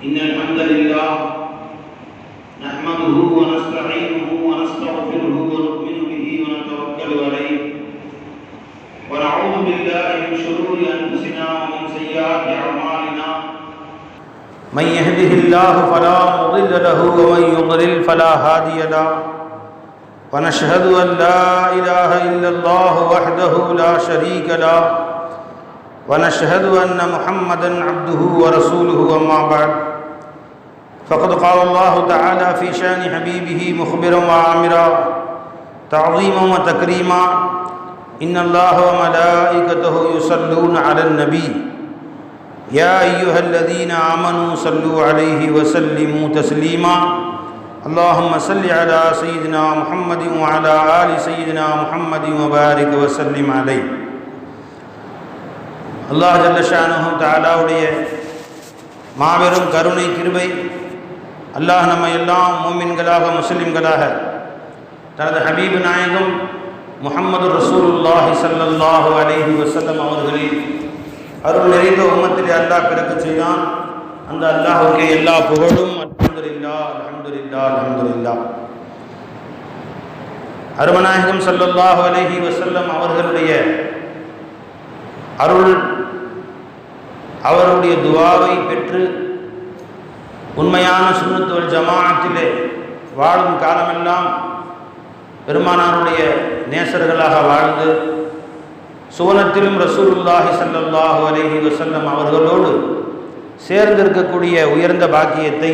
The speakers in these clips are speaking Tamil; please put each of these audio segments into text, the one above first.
إن الحمد لله نحمده ونستعينه ونستغفره ونؤمن به ونتوكل عليه. ونعوذ بالله من شرور أنفسنا ومن سيئات أعمالنا. من يهده الله فلا مضل له ومن يضلل فلا هادي له. ونشهد أن لا إله إلا الله وحده لا شريك له. ونشهد أن محمدا عبده ورسوله وما بعد. فقد قال الله تعالى في شان حبيبه مخبرا وعامرا تعظيما وتكريما إن الله وملائكته يصلون على النبي يا أيها الذين آمنوا صلوا عليه وسلموا تسليما اللهم صل على سيدنا محمد وعلى آل سيدنا محمد وبارك وسلم عليه அல்லாஹ் ஜல்லஷானு தாலாவுடைய மாபெரும் கருணை கிருபை அல்லாஹ் நம்ம எல்லாம் மூமின்களாக முஸ்லிம்களாக. தனது ஹபீப் நாயகம் முகமது ரசூலுல்லாஹி சல்லல்லாஹு அலேஹி வசல்லம் அவர்களில் அருள் நிறைந்த உமத்திலே அல்லாஹ் பிறக்க செய்தான். அந்த அல்லாஹுக்கு எல்லா புகழும் அல்ஹம்துலில்லா அல்ஹம்துலில்லா அல்ஹம்துலில்லா. அருமநாயகம் சல்லல்லாஹு அலேஹி வசல்லம் அவர்களுடைய அருள் அவருடைய துவாவை பெற்று உண்மையான சுண்ணத்தோல் ஜமாத்திலே வாழும் காலமெல்லாம் பெருமானாருடைய நேசர்களாக வாழ்ந்து சுவனத்திலும் ரசூலுல்லாஹி சல்லாஹூ அலஹி வசல்லம் அவர்களோடு சேர்ந்திருக்கக்கூடிய உயர்ந்த பாக்கியத்தை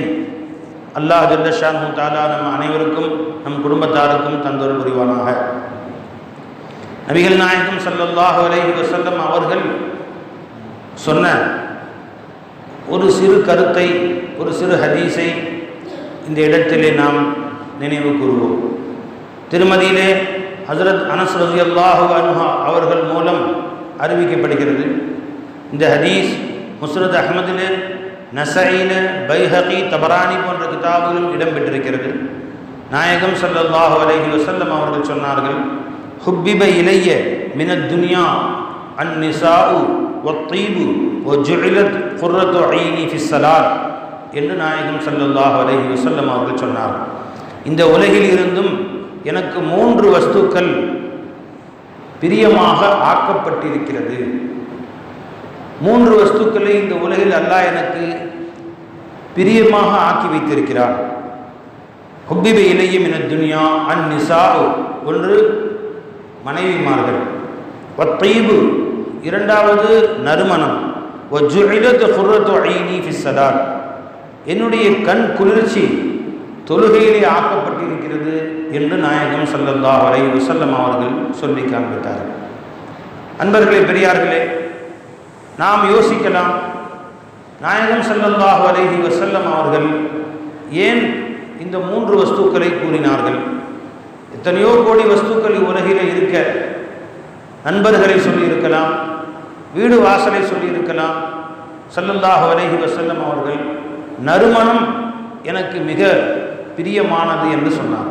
அல்லாஹ் ஜல்லஷான் தாலா நம் அனைவருக்கும் நம் குடும்பத்தாருக்கும் தந்தொரு புரிவானாக. நபிகள் நாயகம் சல்லல்லாஹு அலஹி வசல்லம் அவர்கள் சொன்ன ஒரு சிறு கருத்தை ஒரு சிறு ஹதீஸை இந்த இடத்திலே நாம் நினைவு கூறுவோம். திருமதியிலே ஹசரத் அனஸ் ரதி அல்லாஹு அனுஹா அவர்கள் மூலம் அறிவிக்கப்படுகிறது. இந்த ஹதீஸ் முஸ்ரத் அஹமதிலே நசைல பைஹகி தபரானி போன்ற கிதாபுகளும் இடம்பெற்றிருக்கிறது. நாயகம் சல்லல்லாஹு அலஹி வசல்லம் அவர்கள் சொன்னார்கள் ஹுப்பிப இலைய மினத் துனியா அன் நிசாவு ஒத்தீபு ஒ ஜுஇலத் குர்ரத்து ஐனி ஃபிஸ்ஸலாத் என்று நாயகம் சல்லல்லாஹு அலைஹி வசல்லம் அவர்கள் சொன்னார். இந்த உலகில் இருந்தும் எனக்கு மூன்று வஸ்துக்கள் பிரியமாக ஆக்கப்பட்டிருக்கிறது. மூன்று வஸ்துக்களை இந்த உலகில் அல்லாஹ் எனக்கு பிரியமாக ஆக்கி வைத்திருக்கிறார். ஹொப்பிபை இலையும் என துனியா அன் நிசா ஒன்று மனைவிமார்கள். ஒத்தைபு இரண்டாவது நறுமணம். ஒஜுஇலத்து என்னுடைய கண் குளிர்ச்சி தொழுகையிலே ஆக்கப்பட்டிருக்கிறது என்று நாயகம் சல்லல்லா வரை வசல்லம் அவர்கள் சொல்லி காண்பித்தார். அன்பர்களே பெரியார்களே நாம் யோசிக்கலாம் நாயகம் சல்லல்லாஹ் அலைஹி வசல்லம் அவர்கள் ஏன் இந்த மூன்று வஸ்துக்களை கூறினார்கள்? எத்தனையோ கோடி வஸ்துக்கள் உலகில் இருக்க நண்பர்களை சொல்லியிருக்கலாம் வீடு வாசலை சொல்லியிருக்கலாம். சல்லல்லாஹு அலைஹி வசல்லம் அவர்கள் நறுமணம் எனக்கு மிக பிரியமானது என்று சொன்னார்.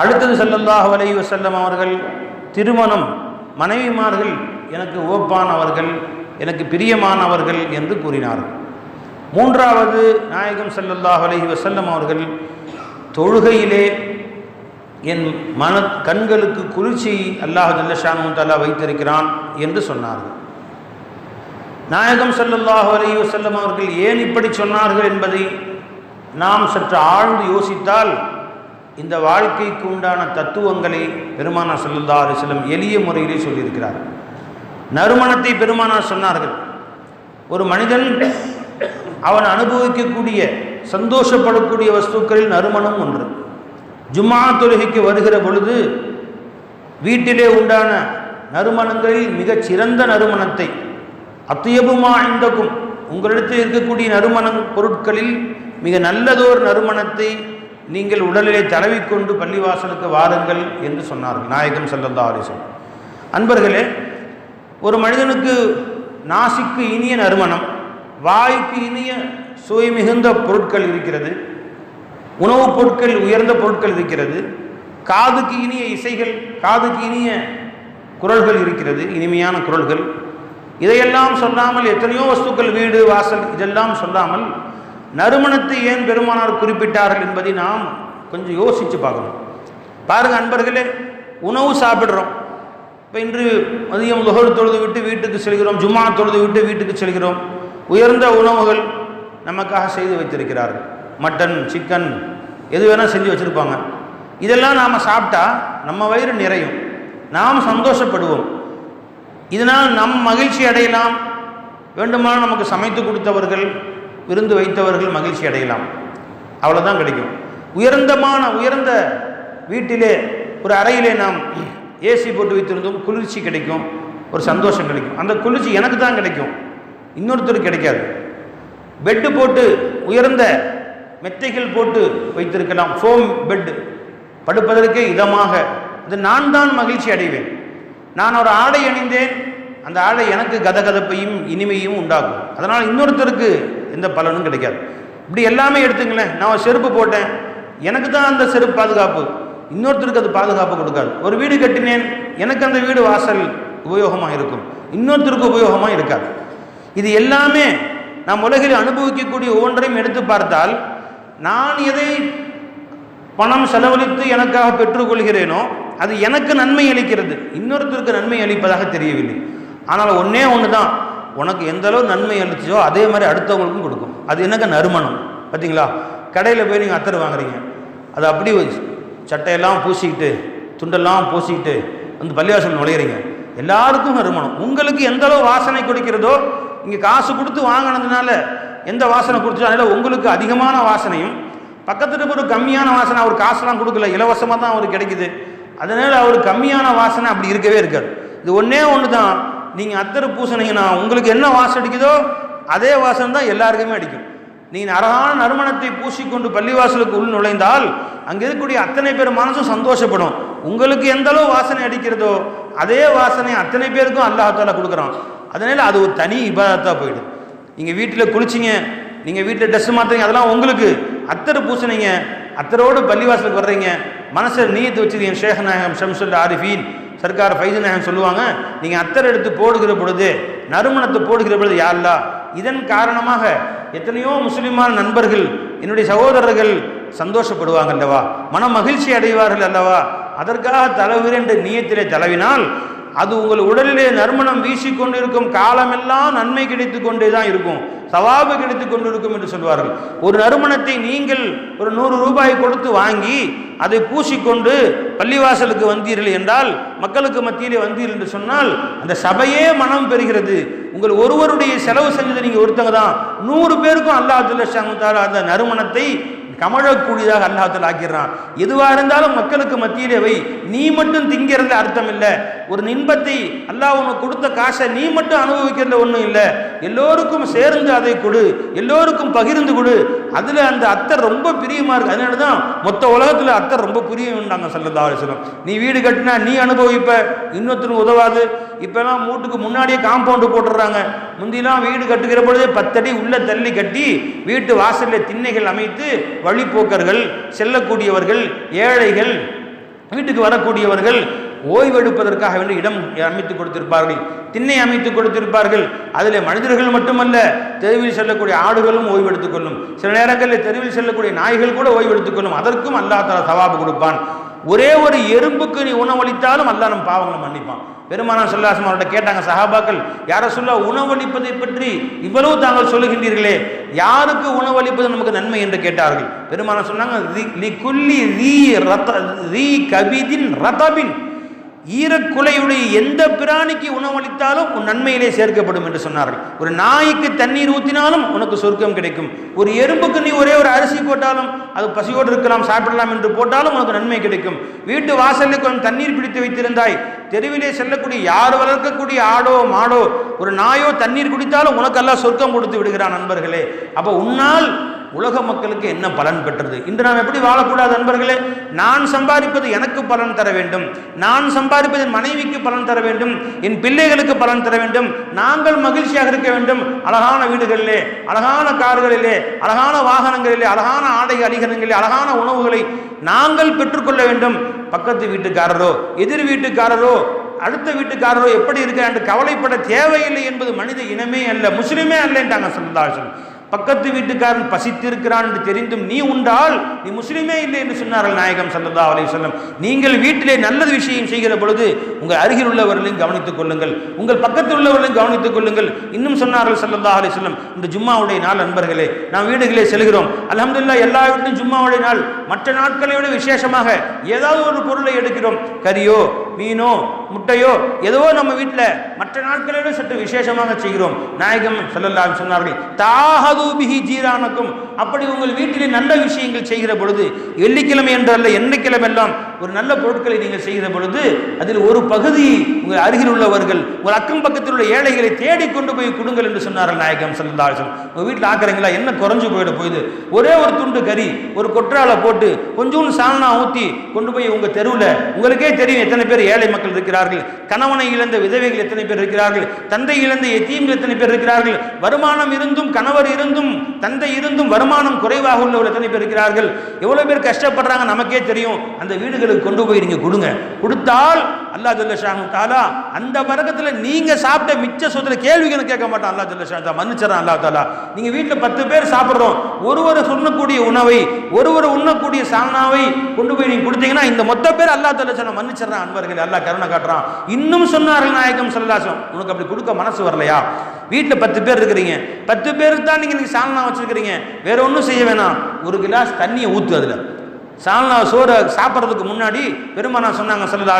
அடுத்தது சல்லல்லாஹு அலைஹி வசல்லம் அவர்கள் திருமணம் மனைவிமார்கள் எனக்கு ஓப்பானவர்கள் எனக்கு பிரியமானவர்கள் என்று கூறினார்கள் மூன்றாவது நாயகம் சல்லல்லாஹு அலைஹி வசல்லம் அவர்கள் தொழுகையிலே என் மன கண்களுக்கு குளிர்ச்சி அல்லாஹ் ஜல்லஷானு தாலா வைத்திருக்கிறான் என்று சொன்னார்கள். நாயகம் சல்லல்லாஹு அலைஹி வசல்லம் அவர்கள் ஏன் இப்படி சொன்னார்கள் என்பதை நாம் சற்று ஆழ்ந்து யோசித்தால் இந்த வாழ்க்கைக்கு உண்டான தத்துவங்களை பெருமானா சல்லல்லா அலிஸ்லம் எளிய முறையிலே சொல்லியிருக்கிறார். நறுமணத்தை பெருமானா சொன்னார்கள். ஒரு மனிதன் அவன் அனுபவிக்கக்கூடிய சந்தோஷப்படக்கூடிய வஸ்துக்களில் நறுமணம் ஒன்று. ஜும்மா தொழுகைக்கு வருகிற பொழுது வீட்டிலே உண்டான நறுமணங்களில் மிகச் சிறந்த நறுமணத்தை அத்தியபுமா இந்தக்கும். உங்களிடத்தில் இருக்கக்கூடிய நறுமண பொருட்களில் மிக நல்லதோர் நறுமணத்தை நீங்கள் உடலிலே தடவிக்கொண்டு பள்ளிவாசலுக்கு வாருங்கள் என்று சொன்னார்கள் நாயகம் செல்லந்தா அலிசன் அன்பர்களே ஒரு மனிதனுக்கு நாசிக்கு இனிய நறுமணம் வாய்க்கு இனிய சுவை மிகுந்த பொருட்கள் இருக்கிறது உணவுப் பொருட்கள் உயர்ந்த பொருட்கள் இருக்கிறது காதுக்கு இனிய இசைகள் காதுக்கு இனிய குரல்கள் இருக்கிறது இனிமையான குரல்கள் இதையெல்லாம் சொல்லாமல் எத்தனையோ வஸ்துக்கள் வீடு வாசல் இதெல்லாம் சொல்லாமல் நறுமணத்தை ஏன் பெருமானார் குறிப்பிட்டார்கள் என்பதை நாம் கொஞ்சம் யோசித்து பார்க்கணும். பாருங்கள் அன்பர்களே உணவு சாப்பிட்றோம். இப்போ இன்று மதியம் லுகர் தொழுது விட்டு வீட்டுக்கு செல்கிறோம் ஜும்மா தொழுது விட்டு வீட்டுக்கு செல்கிறோம். உயர்ந்த உணவுகள் நமக்காக செய்து வைத்திருக்கிறார்கள். மட்டன் சிக்கன் எது வேணால் செஞ்சு வச்சுருப்பாங்க. இதெல்லாம் நாம் சாப்பிட்டா நம்ம வயிறு நிறையும். நாம் சந்தோஷப்படுவோம். இதனால் நம் மகிழ்ச்சி அடையலாம். வேண்டுமானால் நமக்கு சமைத்து கொடுத்தவர்கள் விருந்து வைத்தவர்கள் மகிழ்ச்சி அடையலாம். அவ்வளோதான் கிடைக்கும். உயர்ந்தமான உயர்ந்த வீட்டிலே ஒரு அறையிலே நாம் ஏசி போட்டு வைத்திருந்தோம் குளிர்ச்சி கிடைக்கும். ஒரு சந்தோஷம் கிடைக்கும். அந்த குளிர்ச்சி எனக்கு தான் கிடைக்கும். இன்னொருத்தருக்கு கிடைக்காது. பெட்டு போட்டு உயர்ந்த மெத்தைகள் போட்டு வைத்திருக்கலாம். ஃபோம் பெட்டு படுப்பதற்கே இதமாக. அது நான் தான் மகிழ்ச்சி அடைவேன். நான் ஒரு ஆடை அணிந்தேன். அந்த ஆடை எனக்கு கதகதப்பையும் இனிமையும் உண்டாகும். அதனால் இன்னொருத்தருக்கு எந்த பலனும் கிடைக்காது. இப்படி எல்லாமே எடுத்துங்களேன். நான் ஒரு செருப்பு போட்டேன். எனக்கு தான் அந்த செருப்பு பாதுகாப்பு. இன்னொருத்தருக்கு அது பாதுகாப்பு கொடுக்காது. ஒரு வீடு கட்டினேன். எனக்கு அந்த வீடு வாசல் உபயோகமாக இருக்கும். இன்னொருத்தருக்கு உபயோகமாக இருக்காது. இது எல்லாமே நாம் உலகில் அனுபவிக்கக்கூடிய ஒவ்வொன்றையும் எடுத்து பார்த்தால் நான் எதை பணம் செலவழித்து எனக்காக பெற்றுக்கொள்கிறேனோ அது எனக்கு நன்மை அளிக்கிறது. இன்னொருத்தருக்கு நன்மை அளிப்பதாக தெரியவில்லை. ஆனால் ஒன்றே ஒன்று தான் உனக்கு எந்த அளவு நன்மை அளிச்சோ அதே மாதிரி அடுத்தவங்களுக்கும் கொடுக்கும். அது என்னங்க நறுமணம்? பார்த்தீங்களா கடையில் போய் நீங்கள் அத்தர் வாங்குறீங்க. அது அப்படி சட்டையெல்லாம் பூசிக்கிட்டு துண்டெல்லாம் பூசிக்கிட்டு வந்து பள்ளிவாசல் நுழையிறீங்க. எல்லாருக்கும் நறுமணம். உங்களுக்கு எந்த அளவு வாசனை கொடுக்கிறதோ இங்கே காசு கொடுத்து வாங்கினதுனால எந்த வாசனை கொடுத்தோ அதனால் உங்களுக்கு அதிகமான வாசனையும் பக்கத்தில் ஒரு கம்மியான வாசனை அவர் காசுலாம் கொடுக்கல இலவசமாக தான் அவருக்கு கிடைக்குது. அதனால் அவர் கம்மியான வாசனை அப்படி இருக்கவே இருக்காது. இது ஒன்றே ஒன்று தான் நீங்கள் அத்தரை பூசணிங்கன்னா உங்களுக்கு என்ன வாசம் அடிக்குதோ அதே வாசனை தான் எல்லாருக்குமே அடிக்கும். நீங்கள் அழகான நறுமணத்தை பூசிக்கொண்டு பள்ளிவாசலுக்கு உள் நுழைந்தால் அங்கே இருக்கக்கூடிய அத்தனை பேர் மனசும் சந்தோஷப்படும். உங்களுக்கு எந்த அளவு வாசனை அடிக்கிறதோ அதே வாசனை அத்தனை பேருக்கும் அல்லாஹால கொடுக்குறான். அதனால் அது ஒரு தனி இபாதத்தாக போயிடும் நீங்கள் வீட்டில் குளிச்சிங்க நீங்கள் வீட்டில் ட்ரெஸ் மாற்றுறீங்க அதெல்லாம் உங்களுக்கு. அத்தர் பூசினீங்க அத்தரோடு பள்ளிவாசலுக்கு வர்றீங்க. மனசில் நீயத்து வச்சுருக்கீங்க ஷேக நாயகம் ஷம்சுல் ஆரிஃபீன். சர்க்கார் ஃபைசு நாயகம் சொல்லுவாங்க நீங்கள் அத்தர் எடுத்து போடுகிற பொழுது நறுமணத்தை போடுகிற பொழுது யாருலா இதன் காரணமாக எத்தனையோ முஸ்லிமான நண்பர்கள் என்னுடைய சகோதரர்கள் சந்தோஷப்படுவாங்க அல்லவா? மன மகிழ்ச்சி அடைவார்கள் அல்லவா? அதற்காக தலவுகிற நீயத்திலே தலவினால் அது உங்கள் உடலிலே நறுமணம் வீசிக்கொண்டிருக்கும் காலமெல்லாம் நன்மை கிடைத்து கொண்டே தான் இருக்கும் சவாபு கிடைத்து கொண்டிருக்கும் என்று சொல்வார்கள். ஒரு நறுமணத்தை நீங்கள் ஒரு நூறு ரூபாய் கொடுத்து வாங்கி அதை பூசிக்கொண்டு பள்ளிவாசலுக்கு வந்தீர்கள் என்றால் மக்களுக்கு மத்தியிலே வந்தீர்கள் என்று சொன்னால் அந்த சபையே மனம் பெறுகிறது. உங்கள் ஒருவருடைய செலவு செஞ்சது நீங்கள் ஒருத்தங்க தான். நூறு பேருக்கும் அல்லாஹ் அந்த நறுமணத்தை கமழக்கூடியதாக அல்லாஹத்தில் ஆக்கிடுறான். எதுவாக இருந்தாலும் மக்களுக்கு மத்தியிலே வை நீ மட்டும் திங்கிறதுல அர்த்தம் இல்லை. ஒரு இன்பத்தை அல்லாஹ் உனக்கு கொடுத்த காசை நீ மட்டும் அனுபவிக்கிறதுல ஒன்றும் இல்லை. எல்லோருக்கும் சேர்ந்து அதை கொடு எல்லோருக்கும் பகிர்ந்து கொடு. அதில் அந்த அத்தர் ரொம்ப பிரியமாக இருக்கு. அதனால தான் மொத்த உலகத்தில் அத்தர் ரொம்ப பிரியம்னாங்க சல்லல்லா அலிஸ்லம் நீ வீடு கட்டினா நீ அனுபவிப்ப இன்னொருத்தருக்கு உதவாது. இப்போலாம் மூட்டுக்கு முன்னாடியே காம்பவுண்டு போட்டுடுறாங்க. முந்திலாம் வீடு கட்டுகிற பொழுதே பத்தடி உள்ள தள்ளி கட்டி வீட்டு வாசலில் திண்ணைகள் அமைத்து வழிப்போக்கர்கள் செல்லக்கூடியவர்கள் ஏழைகள் வீட்டுக்கு வரக்கூடியவர்கள் ஓய்வெடுப்பதற்காக வேண்டிய இடம் அமைத்து கொடுத்திருப்பார்கள். திண்ணை அமைத்து கொடுத்திருப்பார்கள். அதில் மனிதர்கள் மட்டுமல்ல தெருவில் செல்லக்கூடிய ஆடுகளும் ஓய்வெடுத்துக் கொள்ளும். சில நேரங்களில் தெருவில் செல்லக்கூடிய நாய்கள் கூட ஓய்வெடுத்துக் கொள்ளும். அதற்கும் அல்லா தலா சவாபு கொடுப்பான். ஒரே ஒரு எறும்புக்கு நீ உணவளித்தாலும் அல்லா நம் பாவங்களை மன்னிப்பான். பெருமானார் சொல்லாசம் அவர்கிட்ட கேட்டாங்க சஹாபாக்கள் யார சொல்ல உணவளிப்பதை பற்றி இவ்வளவு தாங்கள் சொல்லுகின்றீர்களே யாருக்கு உணவளிப்பது நமக்கு நன்மை? என்று கேட்டார்கள். பெருமானார் சொன்னாங்க "ரி- ஈரக்குலையுடைய எந்த பிராணிக்கு உணவளித்தாலும் உன் நன்மையிலே சேர்க்கப்படும் என்று சொன்னார்கள். ஒரு நாய்க்கு தண்ணீர் ஊற்றினாலும் உனக்கு சொர்க்கம் கிடைக்கும். ஒரு எறும்புக்கு நீ ஒரே ஒரு அரிசி போட்டாலும் அது பசியோடு இருக்கலாம் சாப்பிடலாம் என்று போட்டாலும் உனக்கு நன்மை கிடைக்கும். வீட்டு வாசலில் கொஞ்சம் தண்ணீர் பிடித்து வைத்திருந்தாய். தெருவிலே செல்லக்கூடிய யார் வளர்க்கக்கூடிய ஆடோ மாடோ ஒரு நாயோ தண்ணீர் குடித்தாலும் உனக்கெல்லாம் சொர்க்கம் கொடுத்து விடுகிறான் நண்பர்களே. அப்போ உன்னால் உலக மக்களுக்கு என்ன பலன் பெற்றது? இன்று நாம் எப்படி வாழக்கூடாது நண்பர்களே? நான் சம்பாதிப்பது எனக்கு பலன் தர வேண்டும். நான் சம்பாதிப்பது என் மனைவிக்கு பலன் தர வேண்டும். என் பிள்ளைகளுக்கு பலன் தர வேண்டும். நாங்கள் மகிழ்ச்சியாக இருக்க வேண்டும். அழகான வீடுகளிலே அழகான கார்களிலே அழகான வாகனங்களிலே அழகான ஆடை அலிகரங்களிலே அழகான உணவுகளை நாங்கள் பெற்றுக்கொள்ள வேண்டும். பக்கத்து வீட்டுக்காரரோ எதிர் வீட்டுக்காரரோ அடுத்த வீட்டுக்காரரோ எப்படி இருக்க? என்று கவலைப்பட தேவையில்லை என்பது மனித இனமே அல்ல முஸ்லீமே அல்ல என்றாங்க சல்லாசன் பக்கத்து வீட்டுக்காரன் பசித்திருக்கிறான் என்று தெரிந்தும் நீ உண்டால் நீ முஸ்லீமே இல்லை என்று சொன்னார்கள் நாயகம் சல்லா அலி சொல்லம் நீங்கள் வீட்டிலே நல்லது விஷயம் செய்கிற பொழுது உங்கள் அருகில் உள்ளவர்களையும் கவனித்துக் கொள்ளுங்கள். உங்கள் பக்கத்தில் உள்ளவர்களையும் கவனித்துக் கொள்ளுங்கள். இன்னும் சொன்னார்கள் சல்லா அலி சொல்லம் இந்த ஜும்மாவுடைய நாள் நண்பர்களே நாம் வீடுகளே செல்கிறோம். அலமதுல்லா எல்லா வீட்டிலும் ஜும்மாவுடைய நாள். மற்ற நாட்களை விட விசேஷமாக ஏதாவது ஒரு பொருளை எடுக்கிறோம். கறியோ மீனோ முட்டையோ ஏதோ நம்ம வீட்டில் மற்ற நாட்களிலும் சற்று விசேஷமாக செய்கிறோம். நாயகம் சல்லல்லா சொன்னார்கள் தாஹதூபிஹி ஜீரானக்கும். அப்படி உங்கள் வீட்டிலே நல்ல விஷயங்கள் செய்கிற பொழுது வெள்ளிக்கிழமை என்றல்ல என்னைக்கிழமை எல்லாம் ஒரு நல்ல பொருட்களை நீங்கள் செய்கிற பொழுது அதில் ஒரு பகுதி உங்கள் அருகில் உள்ளவர்கள் உங்கள் அக்கம் பக்கத்தில் உள்ள ஏழைகளை தேடி கொண்டு போய் கொடுங்கள் என்று சொன்னார்கள் நாயகம் செல்லாசன் உங்கள் வீட்டில் ஆக்குறீங்களா? என்ன குறைஞ்சு போயிட போகுது? ஒரே ஒரு துண்டு கறி ஒரு கொற்றாலை போட்டு கொஞ்சோண்டு சாணா ஊற்றி கொண்டு போய் உங்கள் தெருவில் உங்களுக்கே தெரியும் எத்தனை பேர் ஏழை மக்கள் இருக்கிறார் இருக்கிறார்கள். கணவனை இழந்த விதவைகள் எத்தனை பேர் இருக்கிறார்கள்? தந்தை இழந்த எத்தீம்கள் எத்தனை பேர் இருக்கிறார்கள்? வருமானம் இருந்தும் கணவர் இருந்தும் தந்தை இருந்தும் வருமானம் குறைவாக உள்ளவர் எத்தனை பேர் இருக்கிறார்கள்? எவ்வளவு பேர் கஷ்டப்படுறாங்க நமக்கே தெரியும். அந்த வீடுகளுக்கு கொண்டு போய் நீங்க கொடுங்க. கொடுத்தால் அல்லா ஜல்லஷானு தாலா அந்த வர்க்கத்தில் நீங்க சாப்பிட்ட மிச்ச சொத்துல கேள்விகளை கேட்க மாட்டான். அல்லா ஜல்லஷா மன்னிச்சிடறான் அல்லாஹ் தாலா நீங்க வீட்டில் பத்து பேர் சாப்பிட்றோம். ஒருவர் சொல்லக்கூடிய உணவை ஒருவர் உண்ணக்கூடிய சாணாவை கொண்டு போய் நீங்க கொடுத்தீங்கன்னா இந்த மொத்த பேர் அல்லா ஜல்லஷான மன்னிச்சிடறான் அன்பர்கள். அல்லா கருணை காட்டுறான். இன்னும் சொன்னார்கள் நாயகம் சல்லாசம் உனக்கு அப்படி கொடுக்க மனசு வரலையா? வீட்டில் பத்து பேர் இருக்கிறீங்க. பத்து பேருக்கு தான் நீங்கள் நீங்கள் சால்னா வச்சுருக்கிறீங்க. வேற ஒன்றும் செய்ய வேணாம். ஒரு கிலாஸ் தண்ணியை ஊற்று அதில். சால்னா சோறு சாப்பிட்றதுக்கு முன்னாடி பெருமானா சொன்னாங்க சல்லா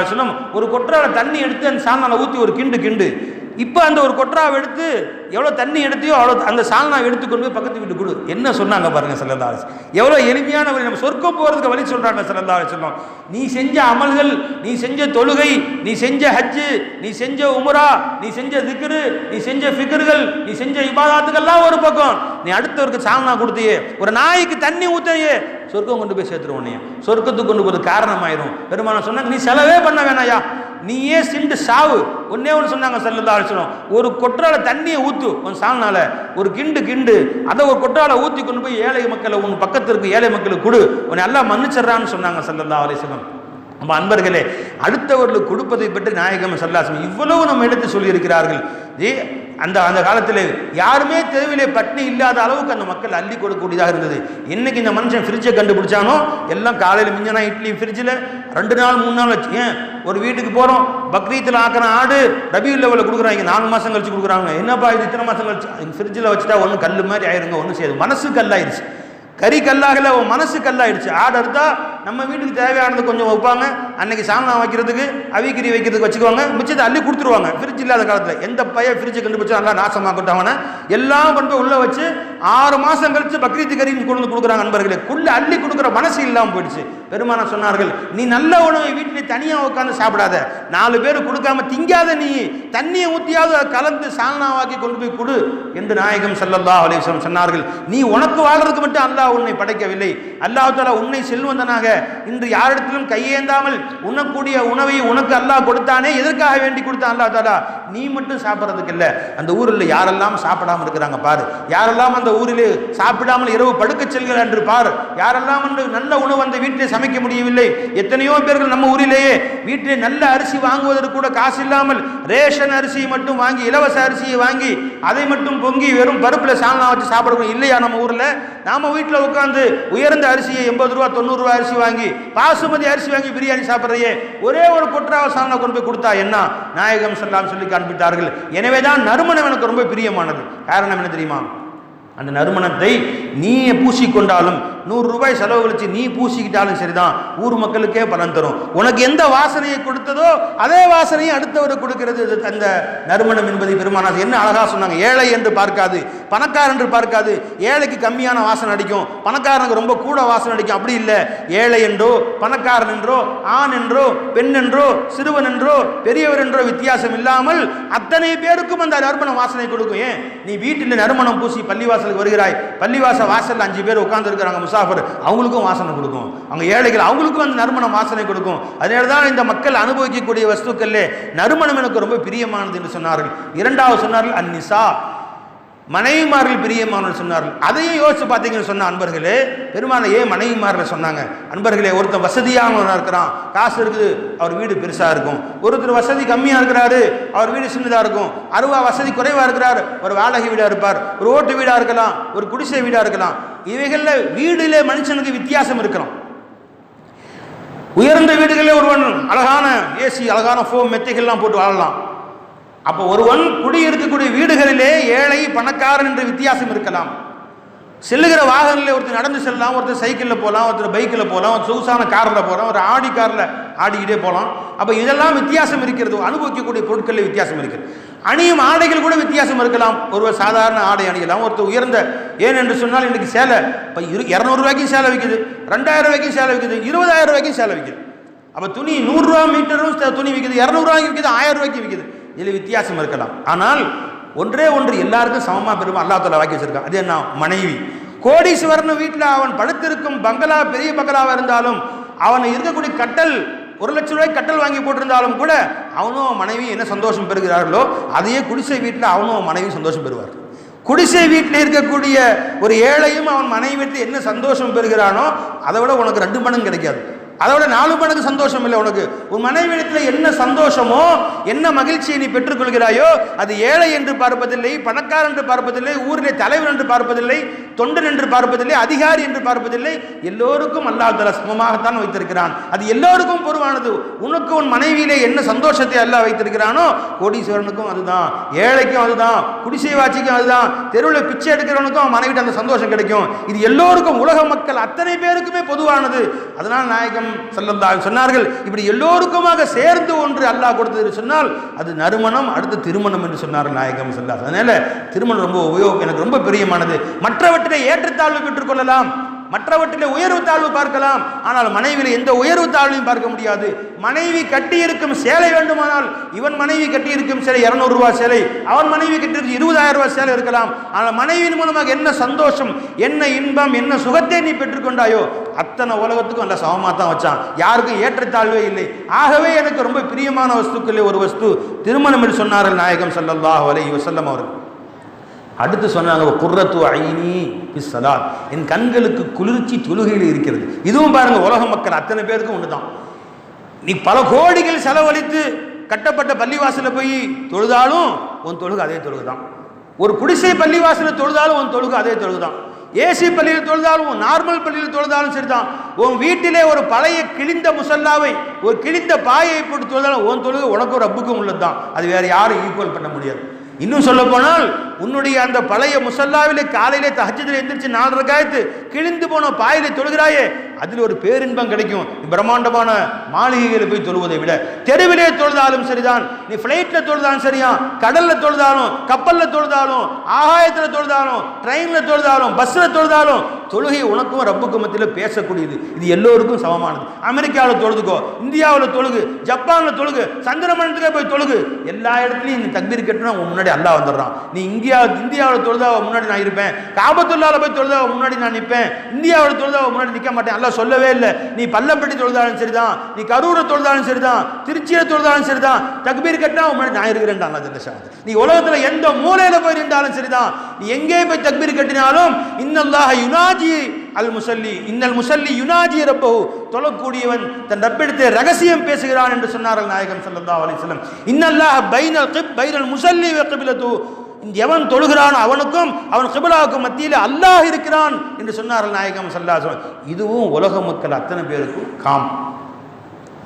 ஒரு கொற்றால தண்ணி எடுத்து அந்த சால்னால ஊற்றி ஒரு கிண்டு கிண்டு. இப்போ அந்த ஒரு கொற்றாவை எடுத்து எவ்வளோ தண்ணி எடுத்தியோ அவ்வளோ அந்த சால்னாவை எடுத்து கொண்டு போய் பக்கத்து வீட்டு கொடு. என்ன சொன்னாங்க பாருங்க சல்லல்லா எவ்வளோ எளிமையான வழி நம்ம சொர்க்கம் போகிறதுக்கு வழி சொல்கிறாங்க சல்லல்லா சொல்லம் நீ செஞ்ச அமல்கள் நீ செஞ்ச தொழுகை நீ செஞ்ச ஹஜ்ஜு நீ செஞ்ச உமரா நீ செஞ்ச திக்ரு நீ செஞ்ச ஃபிகர்கள் நீ செஞ்ச இபாதாத்துக்கெல்லாம் ஒரு பக்கம். நீ அடுத்தவருக்கு சால்னா கொடுத்தியே ஒரு நாய்க்கு தண்ணி ஊத்தையே சொர்க்கம் கொண்டு போய் சேர்த்துருவோம் நீ. சொர்க்கத்துக்கு கொண்டு போகிறது காரணமாயிரும். பெருமானம் சொன்னாங்க நீ செலவே பண்ண வேணாயா? நீயே சிண்டு சாவு. ஒன்னே ஒன்று சொன்னாங்க சல்லல்லா அலிஸ்லம் ஒரு கொற்றால தண்ணியை ஊத்து உன் சால்னால. ஒரு கிண்டு கிண்டு. அதை ஒரு கொற்றால ஊற்றி கொண்டு போய் ஏழை மக்களை உன் பக்கத்தில் இருக்க ஏழை மக்களுக்கு கொடு. உன்னை எல்லாம் மன்னிச்சிடறான்னு சொன்னாங்க சல்லல்லா அலிஸ்லம் நம்ம அன்பர்களே அடுத்தவர்களுக்கு கொடுப்பதை பற்றி நாயகம் சல்லாசம் இவ்வளவு நம்ம எடுத்து சொல்லியிருக்கிறார்கள். ஏ அந்த அந்த காலத்தில் யாருமே தெருவிலே பட்னி இல்லாத அளவுக்கு அந்த மக்கள் அள்ளி கொடுக்கக்கூடியதாக இருந்தது. இன்னைக்கு இந்த மனுஷன் ஃப்ரிட்ஜை கண்டுபிடிச்சானோ எல்லாம் காலையில் மிஞ்சனா இட்லி ஃப்ரிட்ஜில் ரெண்டு நாள் மூணு நாள் வச்சு ஏன் ஒரு வீட்டுக்கு போகிறோம் பக்ரீத்தில் ஆக்கின ஆடு ரபி லெவலில் கொடுக்குறாங்க நாலு மாதம் கழிச்சு கொடுக்குறாங்க. என்னப்பா இது இத்தனை மாதம் கழிச்சு? ஃப்ரிட்ஜில் வச்சுட்டா ஒன்றும் கல் மாதிரி ஆயிருங்க ஒன்றும் செய்யாது. மனசு கல்லாயிருச்சு கறி கல்லாகல உன் மனசு கல்லாயிடுச்சு. ஆடு எடுத்தால் நம்ம வீட்டுக்கு தேவையானது கொஞ்சம் வைப்பாங்க. அன்னைக்கு சால்னா வைக்கிறதுக்கு அவிக்கிரி வைக்கிறதுக்கு வச்சுக்குவாங்க. மிச்சத்தை அள்ளி கொடுத்துருவாங்க. ஃப்ரிட்ஜ் இல்லாத காலத்தில். எந்த பையன் ஃப்ரிட்ஜை கண்டுபிடிச்சா நல்லா நாசமாக்கிட்டவன எல்லாம் கொண்டு போய் உள்ளே வச்சு ஆறு மாதம் கழிச்சு பக்ரீத்து கறின்னு கொண்டு வந்து கொடுக்குறாங்க நண்பர்களே. குள்ளே அள்ளி கொடுக்குற மனசு இல்லாமல் போயிடுச்சு. பெருமான சொன்னார்கள் நீ நல்ல உணவை வீட்டிலே தனியாக உட்காந்து சாப்பிடாத. நாலு பேர் கொடுக்காம திங்காத நீ. தண்ணியை ஊற்றியாவது கலந்து சால்னாவாக்கி கொண்டு போய் கொடு. என்று நாயகம் சல்லல்லா அலிஸ்லம் சொன்னார்கள். நீ உனக்கு வாழ்றதுக்கு மட்டும் அல்லாஹ் உன்னை படைக்கவில்லை. அல்லாஹால உன்னை செல்வந்தனாக இன்று யாரிடத்திலும் கையேந்தாமல் உண்ணக்கூடிய உணவை உனக்கு அல்லாஹ் கொடுத்தானே எதற்காக வேண்டி கொடுத்தான் அல்லா தாலா? நீ மட்டும் சாப்பிட்றதுக்கு இல்லை. அந்த ஊரில் யாரெல்லாம் சாப்பிடாம இருக்கிறாங்க பாரு. யாரெல்லாம் அந்த ஊரில் சாப்பிடாமல் இரவு படுக்க செல்கிறார் என்று பார். யாரெல்லாம் என்று நல்ல உணவு அந்த வீட்டிலே சமைக்க முடியவில்லை. எத்தனையோ பேர்கள் நம்ம ஊரிலேயே வீட்டிலே நல்ல அரிசி வாங்குவதற்கு கூட காசு இல்லாமல் ரேஷன் அரிசியை மட்டும் வாங்கி இலவச அரிசியை வாங்கி அதை மட்டும் பொங்கி வெறும் பருப்பில் சாணம் வச்சு சாப்பிடணும் இல்லையா நம்ம ஊரில்? நாம வீட்டில் உட்காந்து உயர்ந்த அரிசியை எண்பது ரூபா தொண்ணூறு ரூபா அரிசி வாங்கி பாசுமதி அரிசி வாங்கி பிரியாணி சாப்பிட்றையே ஒரே ஒரு கொற்றாவ கொண்டு போய் கொடுத்தா என்ன? நாயகம் செல்லாம் சொல்லி காண்பித்தார்கள். எனவே தான் நறுமணம் எனக்கு ரொம்ப பிரியமானது. காரணம் என்ன தெரியுமா? அந்த நறுமணத்தை நீ பூசிக்கொண்டாலும் நூறு ரூபாய் செலவு கழிச்சு நீ பூசிக்கிட்டாலும் சரிதான். ஊர் மக்களுக்கே பலன் தரும். உனக்கு எந்த வாசனையை கொடுத்ததோ அதே வாசனையை அடுத்தவர் கொடுக்கிறது. அந்த நறுமணம் என்பதை பெருமானார் என்ன அழகா சொன்னாங்க? ஏழை என்று பார்க்காது பணக்காரன் என்று பார்க்காது. ஏழைக்கு கம்மியான வாசனை அடிக்கும். பணக்காரனுக்கு ரொம்ப கூட வாசனை அடிக்கும். அப்படி இல்லை. ஏழை என்றோ பணக்காரன் என்றோ ஆண் என்றோ பெண் என்றோ சிறுவன் என்றோ பெரியவர் என்றோ வித்தியாசம் இல்லாமல் அத்தனை பேருக்கும் அந்த நறுமண வாசனை கொடுக்கும். ஏன்? நீ வீட்டில் நறுமணம் பூசி பள்ளிவாசலுக்கு வருகிறாய். பள்ளிவாச வாசல்ல அஞ்சு பேர் உட்கார்ந்துருக்கிறாங்க முசாஃபர் அவங்களுக்கும் வாசனை கொடுக்கும். அவங்க ஏழைகள் அவங்களுக்கும் அந்த நறுமணம் வாசனை கொடுக்கும். அதனால தான் இந்த மக்கள் அனுபவிக்கக்கூடிய வஸ்துக்கள்லே நறுமணம் எனக்கு ரொம்ப பிரியமானது என்று சொன்னார்கள். இரண்டாவது சொன்னார்கள் அந்நிசா. மனைவிமார்கள் பிரியமானவர் சொன்னார்கள். அதையும் யோசிச்சு பார்த்தீங்கன்னு சொன்ன அன்பர்களே பெருமானை ஏன் மனைவிமார்கள் சொன்னாங்க? அன்பர்களே ஒருத்தர் வசதியானவனாக இருக்கிறான். காசு இருக்குது அவர் வீடு பெருசாக இருக்கும். ஒருத்தர் வசதி கம்மியாக இருக்கிறாரு அவர் வீடு சின்னதாக இருக்கும். அருவா வசதி குறைவாக இருக்கிறார் ஒரு வாடகை வீடாக இருப்பார் ஒரு ஓட்டு வீடாக இருக்கலாம் ஒரு குடிசை வீடாக இருக்கலாம். இவைகளில் வீடுல மனுஷனுக்கு வித்தியாசம் இருக்கிறோம். உயர்ந்த வீடுகளில் ஒருவன் அழகான ஏசி அழகான ஃபோம் மெத்தைகள்லாம் போட்டு வாழலாம். அப்போ ஒருவன் குடியிருக்கக்கூடிய வீடுகளிலே ஏழை பணக்காரன் என்ற வித்தியாசம் இருக்கலாம். செல்லுகிற வாகனங்களில் ஒருத்தர் நடந்து செல்லலாம் ஒருத்தர் சைக்கிளில் போகலாம் ஒருத்தர் பைக்கில் போகலாம் ஒரு சொகுசான காரில் போகலாம் ஒரு ஆடி காரில் ஆடிக்கிட்டே போகலாம் அப்போ இதெல்லாம் வித்தியாசம் இருக்கிறது அனுபவிக்கக்கூடிய பொருட்களில் வித்தியாசம் இருக்கிறது அணியும் ஆடைகள் கூட வித்தியாசம் இருக்கலாம். ஒருவர் சாதாரண ஆடை அணியலாம் ஒருத்தர் உயர்ந்த ஏன் என்று சொன்னால் இன்றைக்கு சேலை இப்போ இரு இரநூறுவாய்க்கும் சேலை விற்குது ரெண்டாயிரம் ரூபாய்க்கும் சேலை விற்குது இருபதாயிரம் ரூபாய்க்கும் சேலை விற்குது அப்போ துணி நூறுரூவா மீட்டரும் துணி விற்குது இரநூறுவாய்க்கு விற்குது ஆயிரம் ரூபாய்க்கு விற்குது இதில் வித்தியாசம் இருக்கலாம். ஆனால் ஒன்றே ஒன்று எல்லாருக்கும் சமமாக பெருமா அல்லா தலா வாக்கி வச்சிருக்கான். அது என்ன? மனைவி. கோடீஸ்வரன் வீட்டில் அவன் படுத்திருக்கும் பங்களா பெரிய பங்களாவாக இருந்தாலும் அவன் இருக்கக்கூடிய கட்டல் ஒரு லட்சம் ரூபாய் கட்டல் வாங்கி போட்டிருந்தாலும் கூட அவனும் மனைவி என்ன சந்தோஷம் பெறுகிறார்களோ அதையே குடிசை வீட்டில் அவனும் மனைவி சந்தோஷம் பெறுவார் குடிசை வீட்டில் இருக்கக்கூடிய ஒரு ஏழையும் அவன் மனைவி வீட்டில் என்ன சந்தோஷம் பெறுகிறானோ அதை விட உனக்கு ரெண்டு மடங்கு கிடைக்காது. அதை விட நாலு மடங்கு சந்தோஷம் இல்லை உனக்கு. உன் மனைவியிடத்தில் என்ன சந்தோஷமோ என்ன மகிழ்ச்சியை நீ பெற்றுக்கொள்கிறாயோ அது ஏழை என்று பார்ப்பதில்லை பணக்காரன் என்று பார்ப்பதில்லை ஊரிலே தலைவர் என்று பார்ப்பதில்லை தொண்டன் என்று பார்ப்பதில்லை அதிகாரி என்று பார்ப்பதில்லை எல்லோருக்கும் அல்லாஹ் தலா சமமாகத்தான் வைத்திருக்கிறான். அது எல்லோருக்கும் பொருவானது. உனக்கு உன் மனைவியிலே என்ன சந்தோஷத்தை அல்லாஹ் வைத்திருக்கிறானோ கோடீஸ்வரனுக்கும் அதுதான். ஏழைக்கும் அதுதான். குடிசை வாட்சிக்கும் அதுதான். தெருவில் பிச்சை எடுக்கிறவனுக்கும் அவன் மனைவிட்டு அந்த சந்தோஷம் கிடைக்கும். இது எல்லோருக்கும் உலக மக்கள் அத்தனை பேருக்குமே பொதுவானது. அதனால் நாயகம் ஸல்லல்லாஹு சொன்னார்கள். இப்படி எல்லோருக்குமாக சேர்ந்து ஒன்று அல்லாஹ் கொடுத்தது சொன்னால் அது நறுமணம் அடுத்து திருமணம் என்று சொன்னார்கள் நாயகம் ஸல்லல்லாஹு அதனால திருமணம் ரொம்ப உபயோகம் எனக்கு ரொம்ப பிரியமானது. மற்றவற்றை ஏற்றத்தாழ்வு பெற்றுக்கொள்ளலாம் மற்றவற்றிலே உயர்வு தாழ்வு பார்க்கலாம். ஆனால் மனைவியில் எந்த உயர்வு தாழ்வையும் பார்க்க முடியாது. மனைவி கட்டியிருக்கும் சேலை வேண்டுமானால் இவன் மனைவி கட்டியிருக்கும் சேலை இருநூறு ரூபாய் சேலை அவன் மனைவி கட்டியிருக்கும் இருபதாயிரம் ரூபாய் சேலை இருக்கலாம். ஆனால் மனைவியின் மூலமாக என்ன சந்தோஷம் என்ன இன்பம் என்ன சுகத்தை நீ பெற்றுக்கொண்டாயோ அத்தனை உலகத்துக்கும் நல்ல சமமாக தான் வச்சான். யாருக்கும் ஏற்றத்தாழ்வே இல்லை. ஆகவே எனக்கு ரொம்ப பிரியமான வஸ்துக்களே ஒரு வஸ்து திருமணம் என்று சொன்னார்கள் நாயகம் சல்லல்லாஹ் அலை வசல்லம் அவர்கள். அடுத்து சொன்னாங்க குர்ரத்து ஐனி பிஸ்ஸலாத் என் கண்களுக்கு குளிர்ச்சி தொழுகையில் இருக்கிறது. இதுவும் பாருங்க உலக மக்கள் அத்தனை பேருக்கும் ஒன்று தான் நீ பல கோடிகள் செலவழித்து கட்டப்பட்ட பள்ளிவாசலில் போய் தொழுதாலும் உன் தொழுகு அதே தொழுகு தான் ஒரு குடிசை பள்ளிவாசலில் தொழுதாலும் உன் தொழுகு அதே தொழுகு தான் ஏசி பள்ளியில் தொழுதாலும் உன் நார்மல் பள்ளியில் தொழுதாலும் சரிதான். உன் வீட்டிலே ஒரு பழைய கிழிந்த முசல்லாவை ஒரு கிழிந்த பாயை போட்டு தொழுதாலும் உன் தொழுகு உனக்கும் ரப்புக்கும் உள்ளது தான் அது வேற யாரும் ஈக்குவல் பண்ண முடியாது. இன்னும் சொல்ல போனால் உன்னுடைய அந்த பழைய முசல்லாவிலே காலையிலே தஹஜத்தில் எந்திரிச்சு நாலு ரகாயத்து கிழிந்து போன பாயிலே தொழுகிறாயே அதில் ஒரு பேரின்பம் கிடைக்கும். நீ பிரம்மாண்டமான மாளிகைகளில் போய் தொழுவதை விட. தெருவிலே தொழுதாலும் சரிதான் நீ ஃப்ளைட்டில் தொழுதாலும் சரியா கடலில் தொழுதாலும் கப்பலில் தொழுதாலும் ஆகாயத்தில் தொழுதாலும் ட்ரெயினில் தொழுதாலும் பஸ்ஸில் தொழுதாலும் தொழுகை உனக்கும் ரப்புக்கும் மத்தியில் பேசக்கூடியது. இது எல்லோருக்கும் சமமானது. அமெரிக்காவில் தொழுதுக்கோ இந்தியாவில் தொழுகு ஜப்பானில் தொழுகு சந்திரமண்டலத்துக்கே போய் தொழுகு. எல்லா இடத்துலையும் நீ தக்பீர் கட்டினா உன் முன்னாடி அல்லா வந்துடுறான். நீ இந்தியா இந்தியாவில் தொழுதா முன்னாடி நான் இருப்பேன். காபத்துள்ளால போய் தொழுதா முன்னாடி நான் நிற்பேன் இந்தியாவில் தொழுதா முன்னாடி நிற்க மாட்டேன். அல்லா சொல்லவே இல்லை. நீ பள்ளப்பட்டி தொழுதாலும் சரிதான். நீ கரூரை தொழுதாலும் சரிதான். திருச்சியை தொழுதாலும் சரிதான். தக்பீர் கட்டினா உன் முன்னாடி நான் இருக்கிறேன் அல்லா ஜல்லஷா நீ உலகத்தில் எந்த மூலையில் போய் நின்றாலும் சரிதான். நீ எங்கே போய் தக்பீர் கட்டினாலும் இன்னல்லாஹ யுனாஜ் அல் முசல்லி. இன்னல் முசல்லி யுனாஜி ரப்பஹு. தொழக்கூடியவன் தன் ரப்பிடத்தை ரகசியம் பேசுகிறான் என்று சொன்னார்கள் நாயகம் சல்லா அலைஹி வஸல்லம். இன்னல்லாஹ பைனல் கிப் பைனல் முசல்லி வ எவன் தொழுகிறான் அவனுக்கும் அவன் கிபிலாவுக்கும் மத்தியில் அல்லாஹ் இருக்கிறான் என்று சொன்னார்கள் நாயகம் சல்லா அலைஹி இதுவும் உலக மக்கள் அத்தனை பேருக்கும் காம்.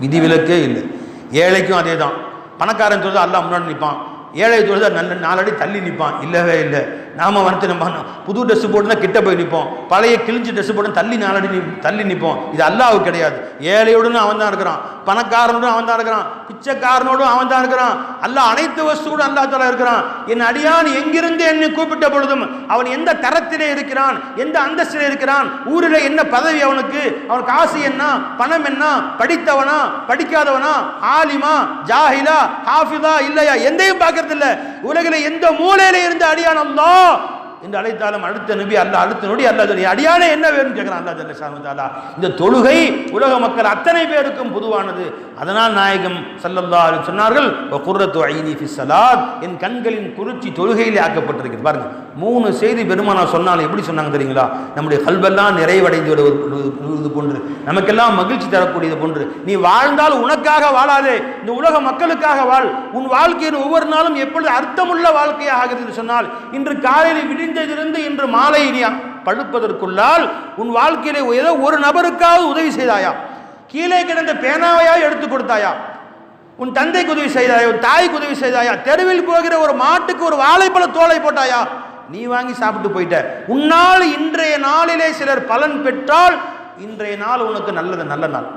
விதிவிலக்கே இல்லை. ஏழைக்கும் அதே தான் பணக்காரன் தொழுது அல்லாஹ் முன்னாடி நிற்பான். ஏழை தொழுதா நல்ல நாலடி தள்ளி நிற்பான். இல்லவே இல்லை. நாம வந்து நம்ம புது ட்ரெஸ் போட்டுனா கிட்ட போய் நிற்போம் பழைய கிழிஞ்சு ட்ரெஸ் போட்டு தள்ளி நாளடி தள்ளி நிற்போம் இது அல்லாவுக்கு கிடையாது. ஏழையோடனும் அவன் தான் இருக்கிறான். பணக்காரனோடும் அவன் தான் இருக்கிறான். பிச்சைக்காரனோடும் அவன் தான் இருக்கிறான். அல்லாஹ் அனைத்து வஸ்துவோடும் அல்லா தலா இருக்கிறான். என் அடியான் எங்கிருந்து என்னை கூப்பிட்ட பொழுதும் அவன் எந்த தரத்திலே இருக்கிறான்? எந்த அந்தஸ்திலே இருக்கிறான்? ஊரில் என்ன பதவி அவனுக்கு? அவன் காசு என்ன? பணம் என்ன? படித்தவனா? படிக்காதவனா? ஆலிமா? ஜாஹிலா ஹாஃபிதா? இல்லையா? எந்தையும் பார்க்கறது உலகில் உலகில எந்த மூலையில இருந்து அடியான் அல்லாஹ் என்று அழைத்தாலும் அடுத்த நபி அல்ல அடுத்த நொடி அல்லா சொல்லி அடியானே என்ன வேணும்னு கேட்கிறான் அல்லா ஜல்ல ஷானுத்தாலா இந்த தொழுகை உலக மக்கள் அத்தனை பேருக்கும் பொதுவானது. அதனால் நாயகம் சல்லல்லா சொன்னார்கள் குர்ரத்து ஐனி ஃபி ஸலாத். என் கண்களின் குறிச்சி தொழுகையிலே ஆக்கப்பட்டிருக்கிறது. பாருங்க மூணு செய்தி பெருமானா சொன்னாலும் எப்படி சொன்னாங்க தெரியுங்களா? நம்முடைய கல்வெல்லாம் நிறைவடைந்து விடுவது போன்று. நமக்கெல்லாம் மகிழ்ச்சி தரக்கூடியது போன்று. நீ வாழ்ந்தால் உனக்காக வாழாதே. இந்த உலக மக்களுக்காக வாழ். உன் வாழ்க்கையின் ஒவ்வொரு நாளும் எப்பொழுது அர்த்தமுள்ள வாழ்க்கையாக ஆகிறது? என்று சொன்னால் இன்று காலையில் விடிந்ததிலிருந்து இன்று மாலை நீ படுப்பதற்குள்ளால் உன் வாழ்க்கையிலே ஏதோ ஒரு நபருக்காவது உதவி செய்தாயா? கீழே கிடந்த பேனாவையா எடுத்து கொடுத்தாயா? உன் தந்தைக்கு உதவி செய்தாயா? உன் தாய்க்கு உதவி செய்தாயா? தெருவில் போகிற ஒரு மாட்டுக்கு ஒரு வாழைப்பழ தோலை போட்டாயா? நீ வாங்கி சாப்பிட்டு போயிட்ட. உன்னால் இன்றைய நாளிலே சிலர் பலன் பெற்றால் இன்றைய நாள் உனக்கு நல்லது நல்ல நாள்.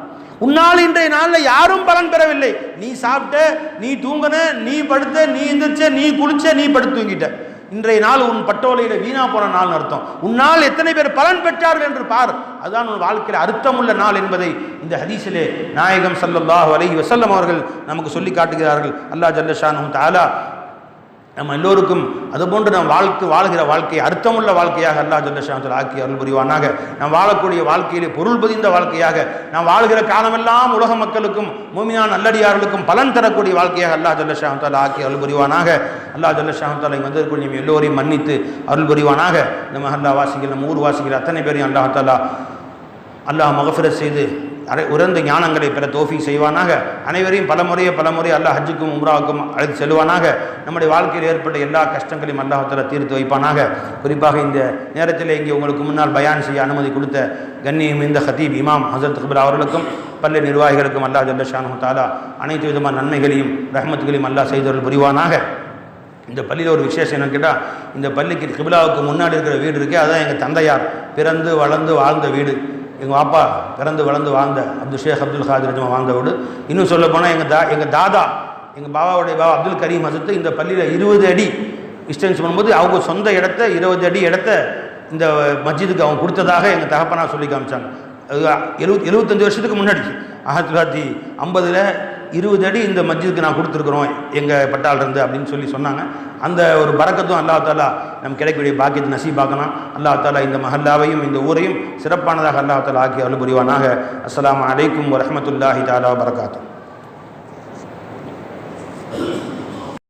உன்னால் இன்றைய நாளில் யாரும் பலன் பெறவில்லை. நீ சாப்பிட்ட நீ தூங்கின நீ படுத்த நீ எந்திரிச்ச நீ குளிச்ச நீ படுத்து தூங்கிட்ட. இன்றைய நாள் உன் பட்டோலையில் வீணா போன நாள் அர்த்தம். உன்னால் எத்தனை பேர் பலன் பெற்றார்கள் என்று பார். அதுதான் உன் வாழ்க்கையில் அர்த்தமுள்ள நாள் என்பதை இந்த ஹதீஸிலே நாயகம் சல்லல்லாஹு அலைஹி வசல்லம் அவர்கள் நமக்கு சொல்லி காட்டுகிறார்கள். அல்லாஹ் ஜல்லஷானு தாலா நம்ம எல்லோருக்கும் அதுபோன்று நாம் வாழ்க்கை வாழ்கிற வாழ்க்கையை அர்த்தமுள்ள வாழ்க்கையாக அல்லா ஜல்லஷாத்தில் ஆக்கி அருள் புரிவானாக நாம் வாழக்கூடிய வாழ்க்கையிலே பொருள் பதிந்த வாழ்க்கையாக நாம் வாழ்கிற காலமெல்லாம் உலக மக்களுக்கும் மூமியான் நல்லடியார்களுக்கும் பலன் தரக்கூடிய வாழ்க்கையாக அல்லாஹ் ஜல்லஷாத்தால் ஆக்கி அருள் புரிவானாக அல்லாஹ் ஜல்லஷானத்தால் இங்கே வந்திருக்கூடிய நம்ம எல்லோரையும் மன்னித்து அருள் புரிவானாக இந்த அல்லா வாசிகள் நம்ம ஊர் வாசிகள் அத்தனை பேரையும் அல்லாஹாலா அல்லாஹ் மகஃபிரத் செய்து உறந்த ஞானங்களை பெற தோஃபி செய்வானாக. அனைவரையும் பலமுறையே பலமுறை அல்லாஹ் ஹஜ்ஜுக்கும் உம்ராவுக்கும் அழைத்து செல்வானாக நம்முடைய வாழ்க்கையில் ஏற்பட்ட எல்லா கஷ்டங்களையும் அல்லாஹத்தில் தீர்த்து வைப்பானாக. குறிப்பாக இந்த நேரத்தில் இங்கே உங்களுக்கு முன்னால் பயான் செய்ய அனுமதி கொடுத்த கண்ணியம் இந்த ஹதீப் இமாம் ஹசரத் கபில் அவர்களுக்கும் பள்ளி நிர்வாகிகளுக்கும் அல்லாஹ் ஜல்லஷானு தாலா அனைத்து விதமான நன்மைகளையும் ரஹமத்துகளையும் அல்லாஹ் செய்தவர்கள் புரிவானாக. இந்த பள்ளியில் ஒரு விசேஷம் என்னன்னு கேட்டால் இந்த பள்ளிக்கு கிபிலாவுக்கு முன்னாடி இருக்கிற வீடு இருக்கே அதுதான் எங்கள் தந்தையார் பிறந்து வளர்ந்து வாழ்ந்த வீடு. எங்கள் அப்பா பிறந்து வளர்ந்து வாழ்ந்த அப்துல் ஷேக் அப்துல் காதிர் ரஜ்மா வாழ்ந்தவோடு இன்னும் சொல்ல போனால் எங்கள் தா எங்கள் தாதா எங்கள் பாபாவுடைய பாபா அப்துல் கரீம் அசத்து இந்த பள்ளியில் இருபது அடி டிஸ்டன்ஸ் பண்ணும்போது அவங்க சொந்த இடத்த இருபது அடி இடத்த இந்த மஸ்ஜிதுக்கு அவங்க கொடுத்ததாக எங்கள் தகப்பனா சொல்லி காமிச்சாங்க. அது எழுபத் எழுபத்தஞ்சு வருஷத்துக்கு முன்னாடி. ஆயிரத்தி தொள்ளாயிரத்தி ஐம்பதில் இருபது அடி இந்த மஸ்ஜிதுக்கு நான் கொடுத்துருக்குறோம் எங்கள் பட்டாள் இருந்து அப்படின்னு சொல்லி சொன்னாங்க. அந்த ஒரு பறக்கத்தும் அல்லா தாலா நம்ம கிடைக்கக்கூடிய பாக்கியத்தை நசீபாக்கலாம் அல்லா தாலா இந்த மஹல்லாவையும் இந்த ஊரையும் சிறப்பானதாக அல்லா தாலா ஆக்கி அலுபுரிவானாக அஸ்லாம் அலைக்கும் வரமத்துல்லாஹி தாலா வரகாத்தும்